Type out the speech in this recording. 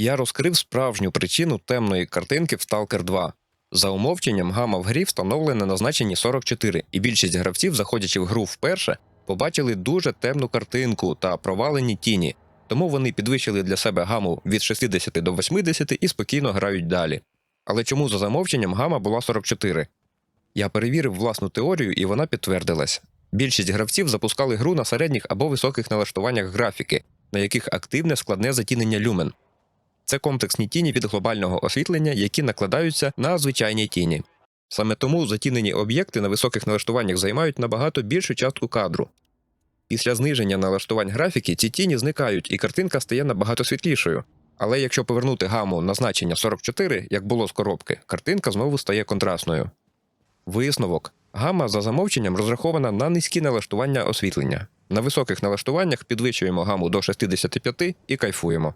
Я розкрив справжню причину темної картинки в Stalker 2. За умовченням, гама в грі встановлена на значенні 44, і більшість гравців, заходячи в гру вперше, побачили дуже темну картинку та провалені тіні, тому вони підвищили для себе гаму від 60 до 80 і спокійно грають далі. Але чому за замовченням гама була 44? Я перевірив власну теорію, і вона підтвердилась. Більшість гравців запускали гру на середніх або високих налаштуваннях графіки, на яких активне складне затінення люмен. Це комплексні тіні від глобального освітлення, які накладаються на звичайні тіні. Саме тому затінені об'єкти на високих налаштуваннях займають набагато більшу частку кадру. Після зниження налаштувань графіки ці тіні зникають, і картинка стає набагато світлішою. Але якщо повернути гаму на значення 44, як було з коробки, картинка знову стає контрастною. Висновок. Гама за замовченням розрахована на низькі налаштування освітлення. На високих налаштуваннях підвищуємо гаму до 65 і кайфуємо.